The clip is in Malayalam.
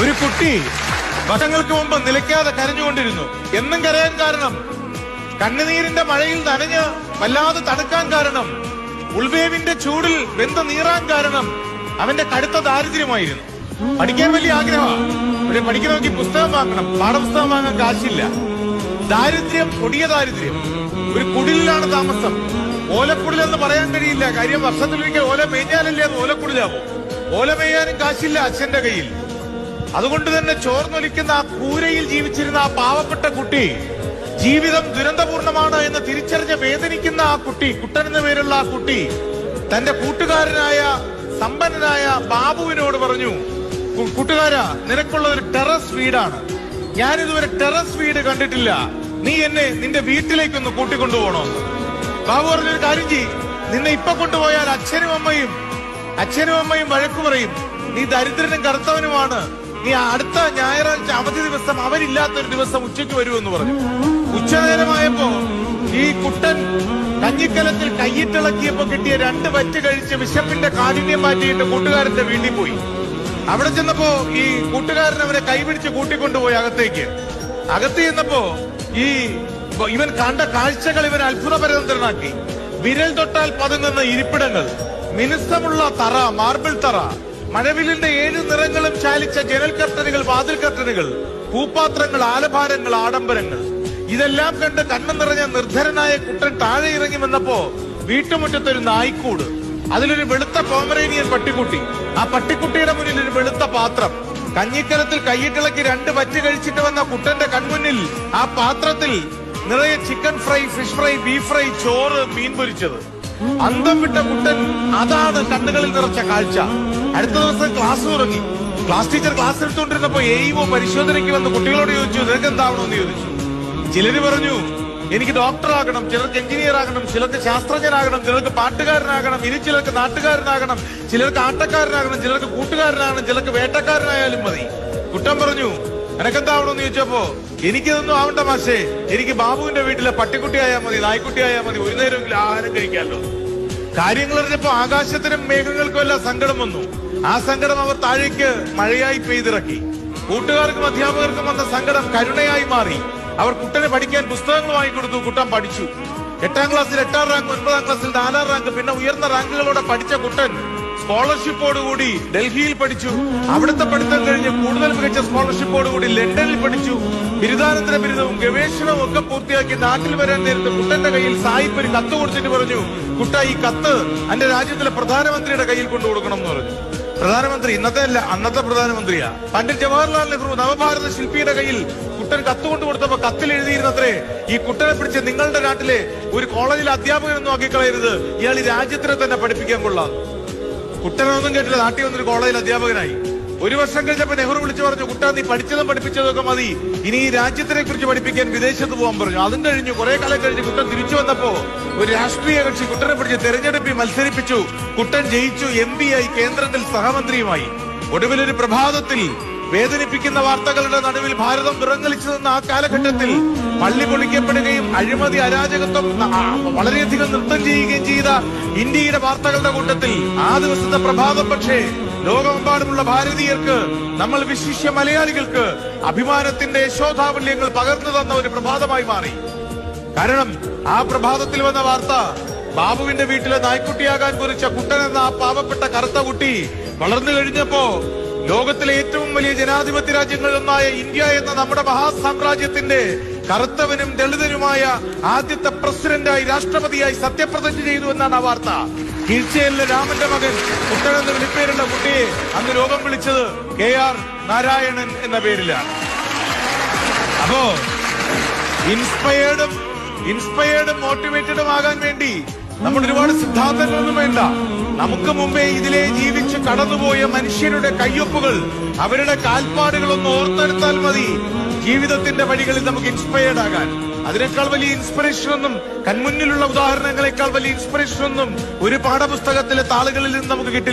ഒരു കുട്ടി വർഷങ്ങൾക്ക് മുമ്പ് നിലയ്ക്കാതെ കരഞ്ഞുകൊണ്ടിരുന്നു. എന്നും കരയാൻ കാരണം. കണ്ണുനീരിന്റെ മഴയിൽ നനഞ്ഞ് വല്ലാതെ തണുക്കാൻ കാരണം. ഉൾവേവിന്റെ ചൂടിൽ വെന്ത നീറാൻ കാരണം അവന്റെ കടുത്ത ദാരിദ്ര്യമായിരുന്നു. പഠിക്കാൻ വലിയ ആഗ്രഹമാണ് പക്ഷെ പഠിക്കണമെങ്കിൽ പുസ്തകം വാങ്ങണം. പാഠപുസ്തകം വാങ്ങാൻ കാശില്ല. ദാരിദ്ര്യം കൊടിയ ദാരിദ്ര്യം. ഒരു കുടിലാണ് താമസം. ഓലക്കുടിൽ എന്ന് പറയാൻ കഴിയില്ല. കാര്യം വർഷത്തിലൊരിക്കൽ ഓല മേഞ്ഞാലല്ലേ അത് ഓലക്കുടിലാവോ. ഓല മേയാനും കാശില്ല അച്ഛന്റെ കയ്യിൽ. അതുകൊണ്ട് തന്നെ ചോർന്നൊലിക്കുന്ന ആ കൂരയിൽ ജീവിച്ചിരുന്ന ആ പാവപ്പെട്ട കുട്ടി ജീവിതം ദുരന്തപൂർണമാണ് എന്ന് തിരിച്ചറിഞ്ഞ് വേദനിക്കുന്ന ആ കുട്ടി കുട്ടൻ എന്ന പേരുള്ള ആ കുട്ടി തന്റെ കൂട്ടുകാരനായ സമ്പന്നനായ ബാബുവിനോട് പറഞ്ഞു "കു- കൂട്ടുകാരാ നിനക്കുള്ള ഒരു ടെറസ് വീടാണ്. ഞാൻ ഇതുവരെ ടെറസ് വീട് കണ്ടിട്ടില്ല. നീ എന്നെ നിന്റെ വീട്ടിലേക്കൊന്ന് കൂട്ടിക്കൊണ്ടുപോകണോ? ബാബു പറഞ്ഞൊരു കാര്യം ചെയ് നിന്നെ ഇപ്പൊ കൊണ്ടുപോയാൽ അച്ഛനും അമ്മയും അച്ഛനും അമ്മയും വഴക്കു പറയും. നീ ദരിദ്രനും കറുത്തവനുമാണ്. നീ അടുത്ത ഞായറാഴ്ച അവധി ദിവസം അവരില്ലാത്തൊരു ദിവസം ഉച്ചയ്ക്ക് വരുമെന്ന് പറഞ്ഞു. ഉച്ചനേരമായപ്പോ ഈ കുട്ടൻ കഞ്ഞിക്കലത്തിൽ കയ്യിട്ടിളക്കിയപ്പോ കിട്ടിയ രണ്ട് വറ്റ് കഴിച്ച് വിശപ്പിന്റെ കാഠിന്യം മാറ്റിയിട്ട് കൂട്ടുകാരന്റെ വീട്ടിൽ പോയി. അവിടെ ചെന്നപ്പോ ഈ കൂട്ടുകാരൻ അവനെ കൈപിടിച്ച് കൂട്ടിക്കൊണ്ടുപോയി അകത്തേക്ക്. അകത്ത് ചെന്നപ്പോ ഈ ഇവൻ കണ്ട കാഴ്ചകൾ ഇവൻ അത്ഭുതപരതന്ത്രനാക്കി. വിരൽ തൊട്ടാൽ പതുങ്ങുന്ന ഇരിപ്പിടങ്ങൾ മിനുസമുള്ള തറ മാർബിൾ തറ മഴവിലിന്റെ ഏഴ് നിറങ്ങളും ചാലിച്ച ജനൽ കർട്ടനുകൾ വാതിൽ കർട്ടനുകൾ പൂപ്പാത്രങ്ങൾ ആലഭാരങ്ങൾ ആഡംബരങ്ങൾ. ഇതെല്ലാം കണ്ട് കണ്ണു നിറഞ്ഞ നിർധരനായ കുട്ടൻ താഴെ ഇറങ്ങി വന്നപ്പോ വീട്ടുമുറ്റത്തൊരു നായ്ക്കൂട്. അതിലൊരു വെളുത്ത പോമറേനിയൻ പട്ടിക്കുട്ടി. ആ പട്ടിക്കുട്ടിയുടെ മുന്നിൽ ഒരു വെളുത്ത പാത്രം. കഞ്ഞിക്കലത്തിൽ കൈയിട്ടിളക്കി രണ്ട് പറ്റ് കഴിച്ചിട്ട് വന്ന കുട്ടന്റെ കൺമുന്നിൽ ആ പാത്രത്തിൽ നിറയെ chicken fry fish fry beef fry ചോറ് മീൻ പൊരിച്ചത്. അന്തം വിട്ട കുട്ടൻ അതാണ് കണ്ണുകളിൽ നിറച്ച കാഴ്ച. അടുത്ത ദിവസം ക്ലാസ് തുടങ്ങി. ക്ലാസ് ടീച്ചർ ക്ലാസ് എടുത്തുകൊണ്ടിരുന്നപ്പോ എയിമോ പരിശോധനയ്ക്ക് വന്ന് കുട്ടികളോട് ചോദിച്ചു നിനക്ക് എന്താവണമെന്ന് ചോദിച്ചു. ചിലര് പറഞ്ഞു എനിക്ക് ഡോക്ടറാകണം ചിലർക്ക് എഞ്ചിനീയർ ആകണം ചിലർക്ക് ശാസ്ത്രജ്ഞനാകണം ചിലർക്ക് പാട്ടുകാരനാകണം ഇനി ചിലർക്ക് നാട്ടുകാരനാകണം ചിലർക്ക് ആട്ടക്കാരനാകണം ചിലർക്ക് കൂട്ടുകാരനാകണം ചിലർക്ക് വേട്ടക്കാരനായാലും മതി. കുട്ടം പറഞ്ഞു എനക്കെന്താവണമെന്ന് ചോദിച്ചപ്പോ എനിക്കിതൊന്നും ആവണ്ട മാഷേ. എനിക്ക് ബാബുവിന്റെ വീട്ടിലെ പട്ടിക്കുട്ടിയായാൽ മതി നായ്ക്കുട്ടിയായാൽ മതി ഒരു നേരമെങ്കിലും ആഹാരം കഴിക്കാമല്ലോ. കാര്യങ്ങൾ അറിഞ്ഞപ്പോ ആകാശത്തിനും മേഘങ്ങൾക്കും എല്ലാം സങ്കടം വന്നു. ആ സങ്കടം അവർ താഴേക്ക് മഴയായി പെയ്തിറക്കി. കൂട്ടുകാർക്കും അധ്യാപകർക്കും വന്ന സങ്കടം കരുണയായി മാറി. അവർ കുട്ടനെ പഠിക്കാൻ പുസ്തകങ്ങൾ വാങ്ങിക്കൊടുത്തു കുട്ടൻ പഠിച്ചു. എട്ടാം ക്ലാസ്സിൽ എട്ടാം റാങ്ക് ഒൻപതാം ക്ലാസ്സിൽ നാലാം റാങ്ക് പിന്നെ ഉയർന്ന റാങ്കുകളോടെ പഠിച്ച കുട്ടൻ സ്കോളർഷിപ്പോടുകൂടി ഡൽഹിയിൽ പഠിച്ചു. അവിടുത്തെ പഠിത്തം കഴിഞ്ഞ് കൂടുതൽ മികച്ച സ്കോളർഷിപ്പോടുകൂടി ലണ്ടനിൽ പഠിച്ചു. ബിരുദാനന്തര ബിരുദവും ഗവേഷണവും ഒക്കെ പൂർത്തിയാക്കി നാട്ടിൽ വരാൻ നേരത്തെ കുട്ടന്റെ കയ്യിൽ സായിപ്പ് ഒരു കത്ത് കൊടുത്തിട്ട് പറഞ്ഞു കുട്ട ഈ കത്ത് എന്റെ രാജ്യത്തിലെ പ്രധാനമന്ത്രിയുടെ കയ്യിൽ കൊണ്ടു കൊടുക്കണം എന്ന് പറഞ്ഞു. പ്രധാനമന്ത്രി ഇന്നത്തെ അല്ല അന്നത്തെ പ്രധാനമന്ത്രിയാ. പണ്ഡിറ്റ് ജവഹർലാൽ നെഹ്റു നവഭാരത ശില്പിയുടെ കയ്യിൽ കുട്ടൻ കത്ത് കൊണ്ടു കൊടുത്തപ്പോ കത്തിൽ എഴുതിയിരുന്നത്രേ ഈ കുട്ടനെ പിടിച്ച് നിങ്ങളുടെ നാട്ടിലെ ഒരു കോളേജിലെ അധ്യാപകനൊന്നും ആക്കിക്കളയരുത്. ഇയാൾ ഈ രാജ്യത്തിനെ തന്നെ പഠിപ്പിക്കാൻ കൊള്ളാം. കുട്ടനൊന്നും കേട്ടില്ല നാട്ടിൽ വന്നൊരു കോളേജിൽ അധ്യാപകനായി. ഒരു വർഷം കഴിഞ്ഞപ്പോ നെഹ്റു വിളിച്ചു പറഞ്ഞു കുട്ട നീ പഠിച്ചതും പഠിപ്പിച്ചതൊക്കെ മതി. ഇനി ഈ രാജ്യത്തിനെ കുറിച്ച് പഠിപ്പിക്കാൻ വിദേശത്ത് പോകാൻ പറഞ്ഞു. അതും കഴിഞ്ഞു കുറെ കാലം കഴിഞ്ഞ് കുട്ടൻ തിരിച്ചു വന്നപ്പോ ഒരു രാഷ്ട്രീയ കക്ഷി കുട്ടനെ പിടിച്ച് തെരഞ്ഞെടുപ്പിൽ മത്സരിപ്പിച്ചു. കുട്ടൻ ജയിച്ചു എം ആയി കേന്ദ്രത്തിൽ സഹമന്ത്രിയുമായി. ഒടുവിലൊരു പ്രഭാതത്തിൽ വേദനിപ്പിക്കുന്ന വാർത്തകളുടെ നടുവിൽ ഭാരതം വിറങ്ങലിച്ചു നിന്ന ആ കാലഘട്ടത്തിൽ പള്ളി പൊളിക്കപ്പെടുകയും അഴിമതി അരാജകത്വം വളരെയധികം നൃത്തം ചെയ്യുകയും ചെയ്ത ഇന്ത്യയുടെ വാർത്തകളുടെ കൂട്ടത്തിൽ ആ ദിവസത്തെ പ്രഭാതം പക്ഷേ ലോകമെമ്പാടുമുള്ള ഭാരതീയർക്ക് നമ്മൾ വിശിഷ്യ മലയാളികൾക്ക് അഭിമാനത്തിന്റെ യശോധാവല്യങ്ങൾ പകർന്നു തന്ന ഒരു പ്രഭാതമായി മാറി. കാരണം ആ പ്രഭാതത്തിൽ വന്ന വാർത്ത ബാബുവിന്റെ വീട്ടിലെ നായ്ക്കുട്ടിയാകാൻ കുറിച്ച കുട്ടൻ എന്ന ആ പാവപ്പെട്ട കറുത്ത കുട്ടി വളർന്നു കഴിഞ്ഞപ്പോ ലോകത്തിലെ ഏറ്റവും വലിയ ജനാധിപത്യ രാജ്യങ്ങളിലൊന്നായ ഇന്ത്യ എന്ന നമ്മുടെ മഹാസാമ്രാജ്യത്തിന്റെ കറുത്തവനും ദളിതനുമായ ആദ്യത്തെ പ്രസിഡന്റായി രാഷ്ട്രപതിയായി സത്യപ്രതിജ്ഞ ചെയ്തു എന്നാണ് ആ വാർത്ത. കീഴ്ചയിലെ രാമന്റെ മകൻ. കുട്ടനെന്ന് വിളിപ്പേരുള്ള കുട്ടിയെ അന്ന് രോഗം വിളിച്ചത് കെ ആർ നാരായണൻ എന്ന പേരിലാണ്. അപ്പോ ഇൻസ്പയർഡും ഇൻസ്പയർഡും മോട്ടിവേറ്റഡും ആകാൻ വേണ്ടി നമ്മൾ ഒരുപാട് സിദ്ധാന്തങ്ങളൊന്നും വേണ്ട. നമുക്ക് മുമ്പേ ഇതിലെ ജീവിച്ച് കടന്നുപോയ മനുഷ്യരുടെ കയ്യൊപ്പുകൾ അവരുടെ കാൽപ്പാടുകളൊന്ന് ഓർത്തെടുത്താൽ മതി. ജീവിതത്തിന്റെ വഴികളിൽ നമുക്ക് ഇൻസ്പയർഡ് ആകാൻ. അതിനേക്കാൾ വലിയ ഇൻസ്പിറേഷൻ ഒന്നും കൺമുന്നിലുള്ള ഉദാഹരണങ്ങളെക്കാൾ വലിയ ഇൻസ്പിറേഷൻ ഒന്നും ഒരു പാഠപുസ്തകത്തിലെ താളുകളിൽ നിന്ന് നമുക്ക് കിട്ടില്ല.